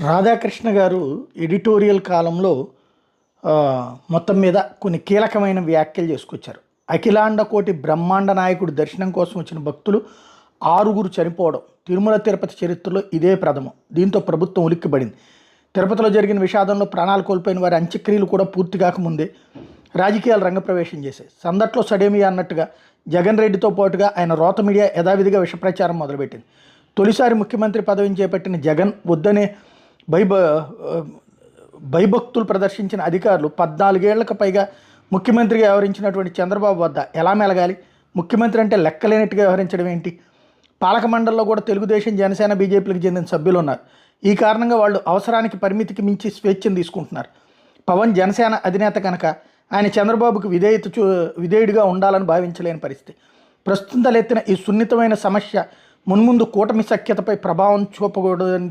రాధాకృష్ణ గారు ఎడిటోరియల్ కాలంలో మొత్తం మీద కొన్ని కీలకమైన వ్యాఖ్యలు చేసుకొచ్చారు. అఖిలాండ కోటి బ్రహ్మాండ నాయకుడి దర్శనం కోసం వచ్చిన భక్తులు ఆరుగురు చనిపోవడం తిరుమల తిరుపతి చరిత్రలో ఇదే ప్రథమం. దీంతో ప్రభుత్వం ఉలిక్కిబడింది తిరుపతిలో జరిగిన విషాదంలో ప్రాణాలు కోల్పోయిన వారి అంత్యక్రియలు కూడా పూర్తి కాకముందే రాజకీయాలు రంగప్రవేశం చేశాయి. సందట్లో సడేమియా అన్నట్టుగా జగన్ రెడ్డితో పాటుగా ఆయన రోత మీడియా యథావిధిగా విషప్రచారం మొదలుపెట్టింది. తొలిసారి ముఖ్యమంత్రి పదవిని చేపట్టిన జగన్ వద్దనే భయభ భయభక్తులు ప్రదర్శించిన అధికారులు పద్నాలుగేళ్ళకు పైగా ముఖ్యమంత్రిగా వ్యవహరించినటువంటి చంద్రబాబు వద్ద ఎలా మెలగాలి? ముఖ్యమంత్రి అంటే లెక్కలేనట్టుగా వ్యవహరించడం ఏంటి? పాలక మండలిలో కూడా తెలుగుదేశం జనసేన బీజేపీలకు చెందిన సభ్యులు ఉన్నారు. ఈ కారణంగా వాళ్ళు అవసరానికి పరిమితికి మించి స్వేచ్ఛను తీసుకుంటున్నారు. పవన్ జనసేన అధినేత కనుక ఆయన చంద్రబాబుకు విధేయత చూ విధేయుడిగా ఉండాలని భావించలేని పరిస్థితి. ప్రస్తుతం తలెత్తిన ఈ సున్నితమైన సమస్య మున్ముందు కూటమి సఖ్యతపై ప్రభావం చూపకూడదని